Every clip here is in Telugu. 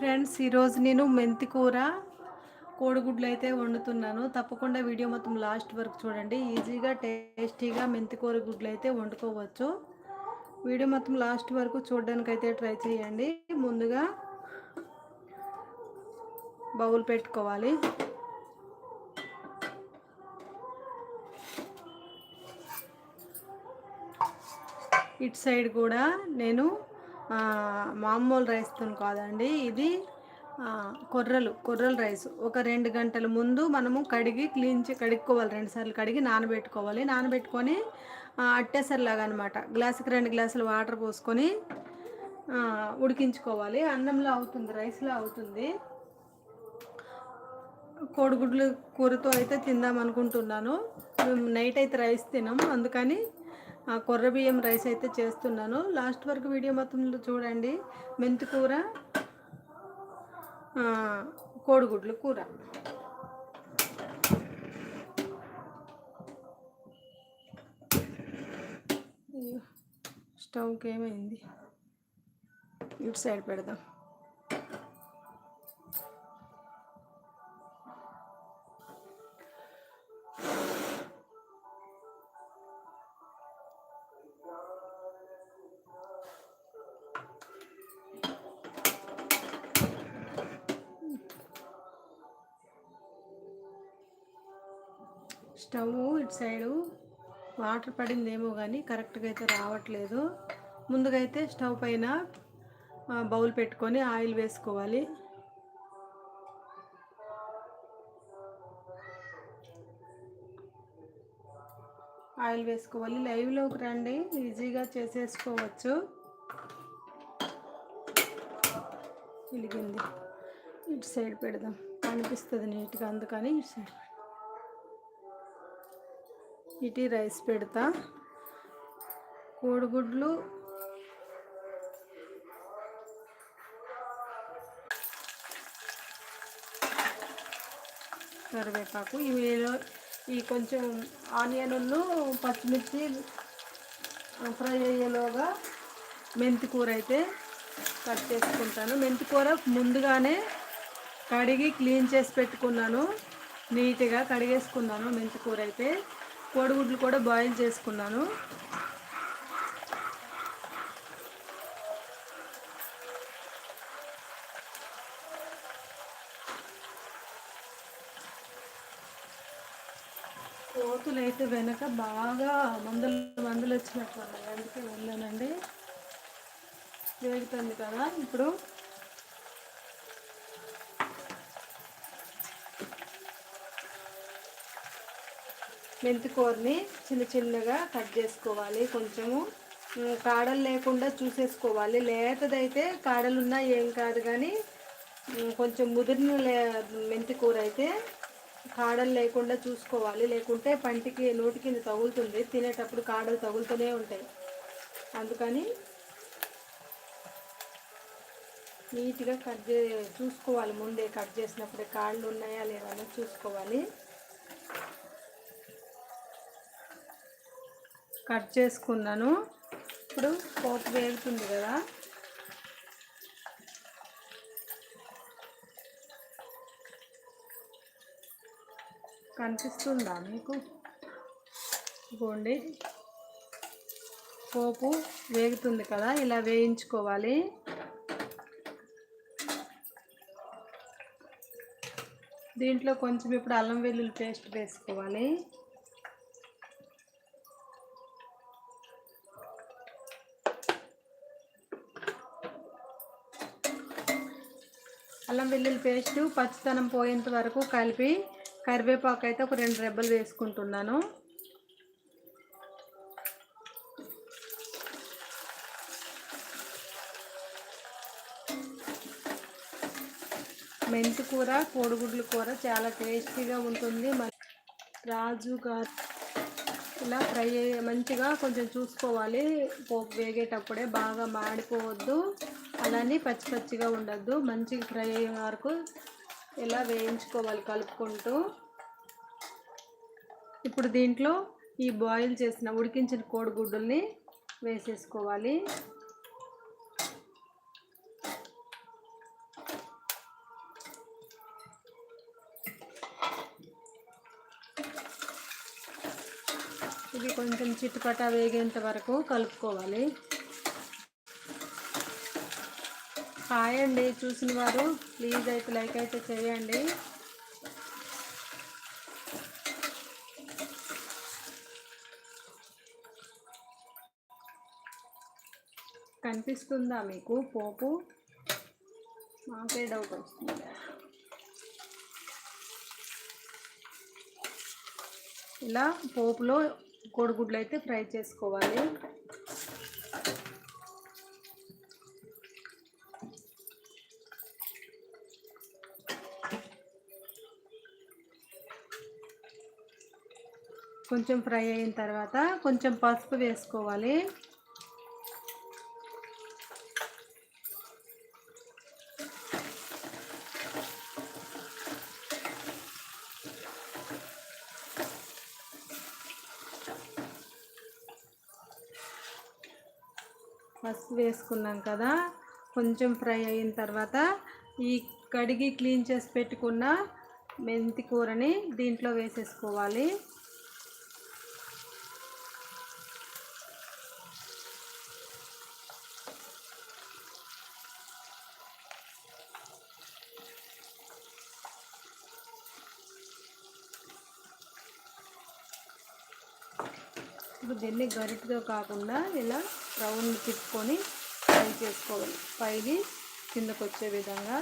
ఫ్రెండ్స్ ఈరోజు నేను మెంతి కూర కోడిగుడ్లు అయితే వండుతున్నాను. తప్పకుండా వీడియో మొత్తం లాస్ట్ వరకు చూడండి. ఈజీగా టేస్టీగా మెంతి కూర గుడ్లు అయితే వండుకోవచ్చు. వీడియో మొత్తం లాస్ట్ వరకు చూడడానికి అయితే ట్రై చేయండి. ముందుగా బౌల్ పెట్టుకోవాలి. ఇటు సైడ్ కూడా నేను మామూలు రైస్తో కాదండి. ఇది కొర్రలు కొర్రల రైస్. ఒక రెండు గంటల ముందు మనము కడిగి క్లీన్ చే కడుక్కోవాలి. రెండు సార్లు కడిగి నానబెట్టుకోవాలి. నానబెట్టుకొని అట్టేసరిలాగా అనమాట గ్లాసుకి రెండు గ్లాసులు వాటర్ పోసుకొని ఉడికించుకోవాలి. అన్నంలో అవుతుంది రైస్లో అవుతుంది. కోడిగుడ్లు కూరతో అయితే తిందాం అనుకుంటున్నాను. నైట్ అయితే రైస్ తినం అందుకని కొర్ర బియ్యం రైస్ అయితే చేస్తున్నాను. లాస్ట్ వరకు వీడియో మొత్తంలో చూడండి. మెంతి కూర కోడిగుడ్లు కూర. స్టవ్కి ఏమైంది? ఇటు సైడ్ పెడదాం. స్టవ్ ఇటు సైడు వాటర్ పడిందేమో కానీ కరెక్ట్గా అయితే రావట్లేదు. ముందుగా అయితే స్టవ్ పైన బౌల్ పెట్టుకొని ఆయిల్ వేసుకోవాలి. ఆయిల్ వేసుకోవాలి. లైవ్లోకి రండి. ఈజీగా చేసేసుకోవచ్చు. వెలిగింది. ఇటు సైడ్ పెడదాం. కనిపిస్తుంది నీట్గా అందుకని ఇటు సైడ్ ఇటీ రైస్ పెడతా. కోడిగుడ్లు. కరివేపాకు. ఇవి ఈ కొంచెం ఆనియన్ను పచ్చిమిర్చి ఫ్రై అయ్యేలోగా మెంతి కూర అయితే కట్ చేసుకుంటాను. మెంతి కూర ముందుగానే కడిగి క్లీన్ చేసి పెట్టుకున్నాను. నీట్గా కడిగేసుకున్నాను మెంతి కూర అయితే. కోడిగుడ్లు కూడా బాయిల్ చేసుకున్నాను. కోతులు అయితే వెనక బాగా మందులు మందులు వచ్చినట్లు అందుకే వెళ్ళానండి వేగుతుంది కదా ఇప్పుడు. మెంతికూరని చిన్న చిన్నగా కట్ చేసుకోవాలి కొంచెము. కాడలు లేకుండా చూసేసుకోవాలి. లేతదైతే కాడలు ఉన్నా ఏం కాదు కానీ కొంచెం ముదిరిన లే మెంతికూర అయితే కాడలు లేకుండా చూసుకోవాలి. లేకుంటే పంటికి నోటి కింద తగులుతుంది. తినేటప్పుడు కాడలు తగులుతూనే ఉంటాయి. అందుకని నీట్గా కట్ చే చూసుకోవాలి. ముందే కట్ చేసినప్పుడే కాళ్ళు ఉన్నాయా లేదా చూసుకోవాలి. కట్ చేసుకున్నాను. ఇప్పుడు పోపు వేగుతుంది కదా. కనిపిస్తుందా మీకు? ఇగోండి. పోపు వేగుతుంది కదా ఇలా వేయించుకోవాలి. దీంట్లో కొంచెం ఇప్పుడు అల్లం వెల్లుల్లి పేస్ట్ వేసుకోవాలి. అల్లం వెల్లుల్లి పేస్ట్ పచ్చితనం పోయేంత వరకు కలిపి కరివేపాకు అయితే ఒక రెండు రెబ్బలు వేసుకుంటున్నాను. మెంతి కూర కోడిగుడ్లు కూర చాలా టేస్టీగా ఉంటుంది. రాజు గారు ఇలా ఫ్రై మంచిగా కొంచెం చూసుకోవాలి. పోపు వేగేటప్పుడే బాగా మాడిపోవద్దు. అలానే పచ్చి పచ్చిగా ఉండద్దు. మంచిగా ఫ్రై అయ్యే వరకు ఇలా వేయించుకోవాలి కలుపుకుంటూ. ఇప్పుడు దీంట్లో ఈ బాయిల్ చేసిన ఉడికించిన కోడిగుడ్డుల్ని వేసేసుకోవాలి ఇవి కొంచెం చిట్టుపట వేగేంత వరకు కలుపుకోవాలి. హాయ్ అండి చూసిన వారు ప్లీజ్ అయితే లైక్ అయితే చేయండి. కనిపిస్తుందా మీకు పోపు? మాకే డౌట్ వస్తుంది. ఇలా పోపులో కోడిగుడ్లు అయితే ఫ్రై చేసుకోవాలి. కొంచెం ఫ్రై అయిన తర్వాత కొంచెం పసుపు వేసుకోవాలి పసుపు వేసుకున్నాం కదా కొంచెం ఫ్రై అయిన తర్వాత ఈ కడిగి క్లీన్ చేసి పెట్టుకున్న మెంతి కూరని దీంట్లో వేసేసుకోవాలి. దీన్ని గరిటతో కాకుండా ఇలా రౌండ్ తిప్పుకొని ఫ్రై చేసుకోవాలి. పైది కిందకు వచ్చే విధంగా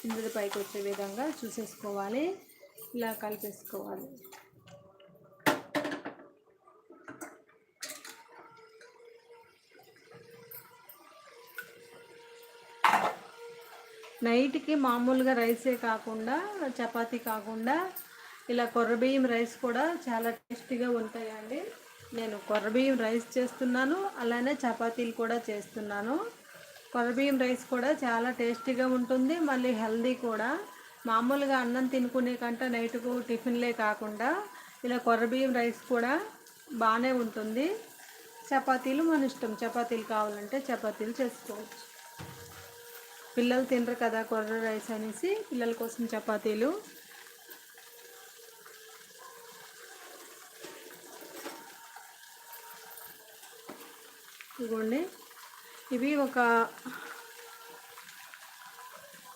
కిందది పైకి వచ్చే విధంగా చూసేసుకోవాలి. ఇలా కలిపేసుకోవాలి. నైట్కి మామూలుగా రైసే కాకుండా చపాతీ కాకుండా ఇలా కొర్రబియ్యం రైస్ కూడా చాలా టేస్టీగా ఉంటాయండి. నేను కొర్రబియ్యం రైస్ చేస్తున్నాను అలానే చపాతీలు కూడా చేస్తున్నాను. కొర్రబియ్యం రైస్ కూడా చాలా టేస్టీగా ఉంటుంది మళ్ళీ హెల్దీ కూడా. మామూలుగా అన్నం తినుకునే కంటే నైట్కు టిఫిన్లే కాకుండా ఇలా కొర్రబియ్యం రైస్ కూడా బాగానే ఉంటుంది. చపాతీలు మన ఇష్టం. చపాతీలు కావాలంటే చపాతీలు చేసుకోవచ్చు. పిల్లలు తినరు కదా కొర్ర రైస్ అనేసి పిల్లల కోసం చపాతీలు. ఇదిగోండి ఇవి ఒక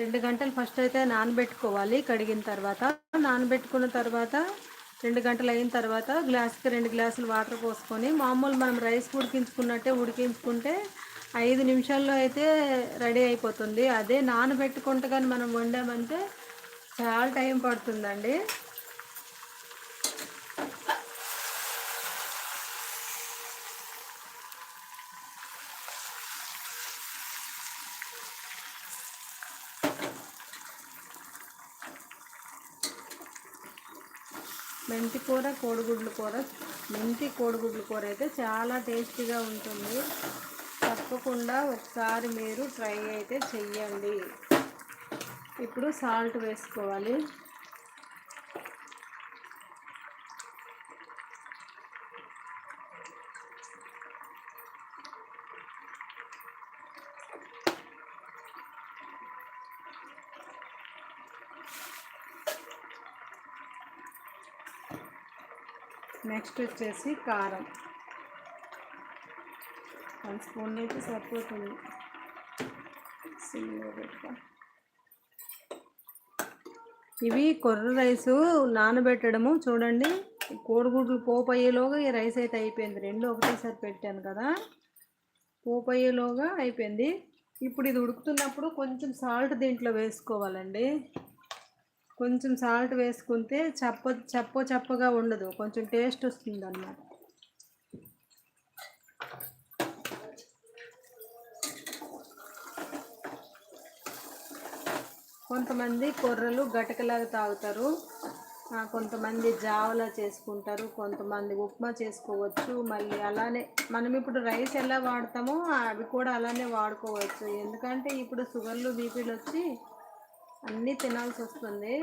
రెండు గంటలు ఫస్ట్ అయితే నానబెట్టుకోవాలి కడిగిన తర్వాత. నానబెట్టుకున్న తర్వాత రెండు గంటలు అయిన తర్వాత గ్లాస్కి రెండు గ్లాసులు వాటర్ పోసుకొని మామూలు మనం రైస్ ఉడికించుకున్నట్టే ఉడికించుకుంటే ఐదు నిమిషాల్లో అయితే రెడీ అయిపోతుంది. అదే నానబెట్టుకుంటే కానీ మనం వండామంటే చాలా టైం పడుతుందండి. మెంతి కూర కోడిగుడ్లు కూర. మెంతి కోడిగుడ్లు కూర అయితే చాలా టేస్టీగా ఉంటుంది. తప్పకుండా ఒకసారి మీరు ట్రై అయితే చెయ్యండి. ఇప్పుడు సాల్ట్ వేసుకోవాలి. నెక్స్ట్ వచ్చేసి కారం. వన్ స్పూన్ అయితే సరిపోతుంది. సిమ్లో పెట్టుకో. ఇవి కొర్ర రైసు నానబెట్టడము చూడండి. కోడిగుడ్లు పోపు అయ్యేలోగా ఈ రైస్ అయితే అయిపోయింది. రెండు ఒకటేసారి పెట్టాను కదా. పోపు అయ్యేలోగా అయిపోయింది. ఇప్పుడు ఇది ఉడుకుతున్నప్పుడు కొంచెం సాల్ట్ దీంట్లో వేసుకోవాలండి. కొంచెం సాల్ట్ వేసుకుంటే చప్ప చప్ప చప్పగా ఉండదు. కొంచెం టేస్ట్ వస్తుంది అన్నమాట కొంతమంది కొర్రలు గటకలాగా తాగుతారు. కొంతమంది జావలా చేసుకుంటారు. కొంతమంది ఉప్మా చేసుకోవచ్చు. మళ్ళీ అలానే మనం ఇప్పుడు రైస్ ఎలా వాడతామో అవి కూడా అలానే వాడుకోవచ్చు. ఎందుకంటే ఇప్పుడు షుగర్లు బీపీలు వచ్చి అన్నీ తినాల్సి వస్తుంది.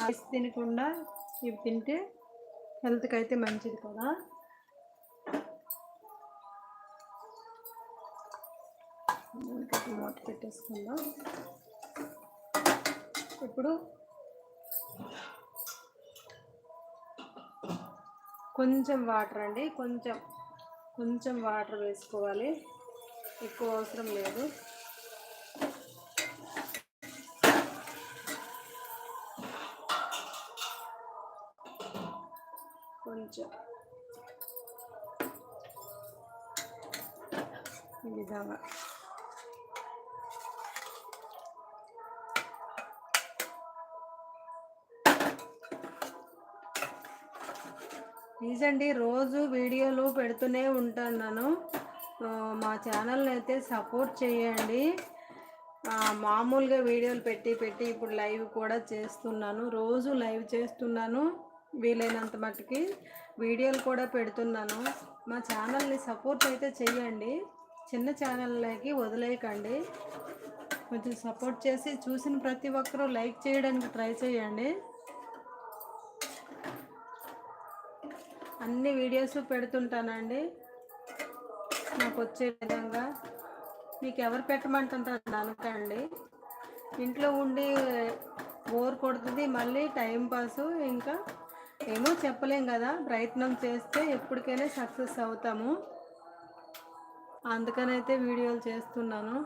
రైస్ తినకుండా ఇవి తింటే హెల్త్కి అయితే మంచిది కదా. దీనికైతే మూత పెట్టేసుకుందాం. ఇప్పుడు కొంచెం వాటర్ అండి. కొంచెం కొంచెం వాటర్ వేసుకోవాలి. ఎక్కువ అవసరం లేదు. కొంచెం ఈ విధంగా. ప్లీజ్ అండి రోజు వీడియోలు పెడుతూనే ఉంటాను మా ఛానల్ని అయితే సపోర్ట్ చేయండి. మామూలుగా వీడియోలు పెట్టి పెట్టి ఇప్పుడు లైవ్ కూడా చేస్తున్నాను. రోజు లైవ్ చేస్తున్నాను. వీలైనంత మట్టుకి. వీడియోలు కూడా పెడుతున్నాను. మా ఛానల్ని సపోర్ట్ అయితే చేయండి చిన్న ఛానల్లోకి వదిలేయకండి. కొంచెం సపోర్ట్ చేసి చూసిన ప్రతి ఒక్కరూ లైక్ చేయడానికి ట్రై చేయండి. అన్ని వీడియోస్ పెడుతుంటానండి. నాకు వచ్చే విధంగా. మీకు ఎవరు పెట్టమంటుంటారు అనకండి. ఇంట్లో ఉండి బోర్ కొడుతుంది మళ్ళీ టైం పాసు ఇంకా ఏమో చెప్పలేం కదా. ప్రయత్నం చేస్తే ఎప్పటికైనా సక్సెస్ అవుతాము. అందుకనైతే వీడియోలు చేస్తున్నాను.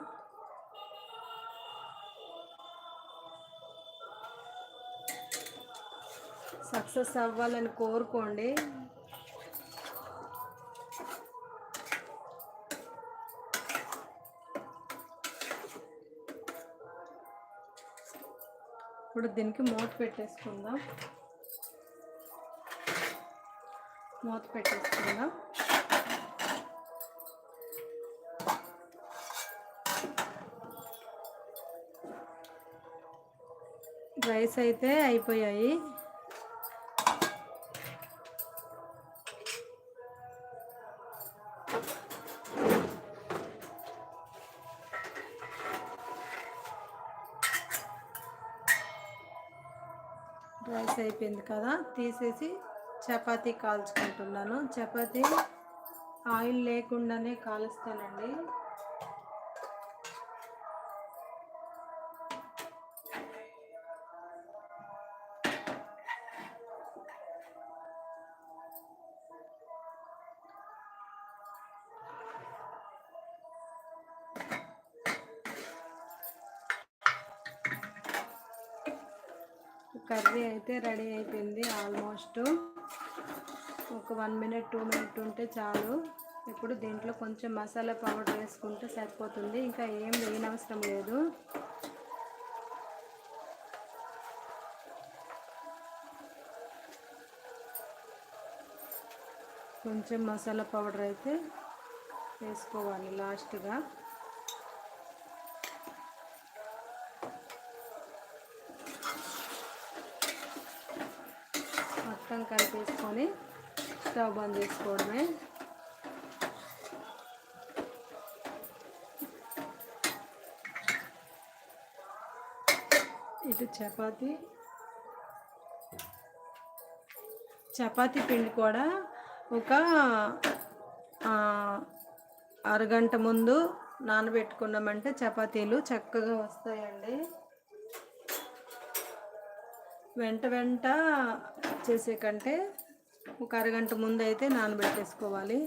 సక్సెస్ అవ్వాలని కోరుకోండి. ఇప్పుడు దీనికి మూత పెట్టేసుకుందాం. మూత పెట్టేసుకుందాం. రైస్ అయితే అయిపోయాయి. రైస్ అయిపోయింది కదా తీసేసి చపాతీ కాల్చుకుంటున్నాను. చపాతీ ఆయిల్ లేకుండానే కాలుస్తానండి. కర్రీ అయితే రెడీ అయిపోయింది ఆల్మోస్ట్. ఒక వన్ మినిట్ టూ మినిట్ ఉంటే చాలు. ఇప్పుడు దీంట్లో కొంచెం మసాలా పౌడర్ వేసుకుంటే సరిపోతుంది. ఇంకా ఏం వేయనవసరం లేదు. కొంచెం మసాలా పౌడర్ అయితే వేసుకోవాలి లాస్ట్గా. మొత్తం కలిపేసుకొని స్టవ్ బంద్ చేసుకోవడమే. ఇటు చపాతి. చపాతీ పిండి కూడా ఒక అరగంట ముందు నానబెట్టుకున్నామంటే చపాతీలు చక్కగా వస్తాయండి. వెంట వెంట చేసే కంటే ఒక అరగంట ముందు అయితే నానబెట్టేసుకోవాలి.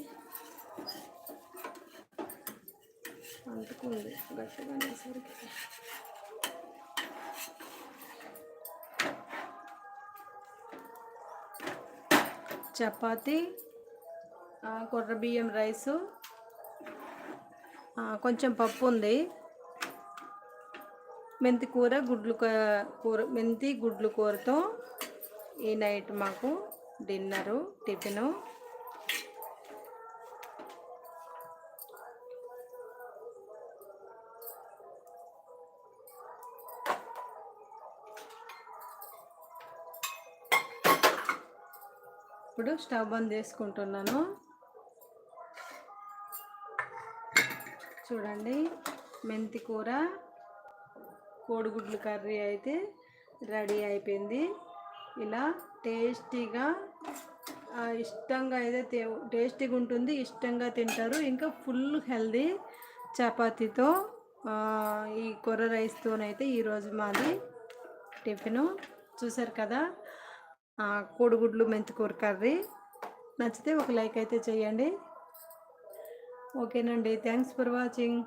అంటుకుంది. గట్టిగా అనేసరికి. చపాతి కొర్ర బియ్యం రైసు కొంచెం పప్పు ఉంది. మెంతి కూర గుడ్లు కూర మెంతి గుడ్లు కూరతో ఈ నైట్ మాకు డిన్నరు టిఫిను. ఇప్పుడు స్టవ్ బంద్ చేసుకుంటున్నాను. చూడండి మెంతి కూర కోడిగుడ్లు కర్రీ అయితే రెడీ అయిపోయింది. ఇలా టేస్టీగా ఇష్టంగా అయితే టేస్టీగా ఉంటుంది ఇష్టంగా తింటారు. ఇంకా ఫుల్ హెల్దీ చపాతీతో ఈ కొర్ర రైస్తోనైతే ఈరోజు మాది టిఫిను. చూసారు కదా? కోడిగుడ్లు మెంతికూర కర్రీ. నచ్చితే ఒక లైక్ అయితే చేయండి. ఓకేనండి. Thanks for watching.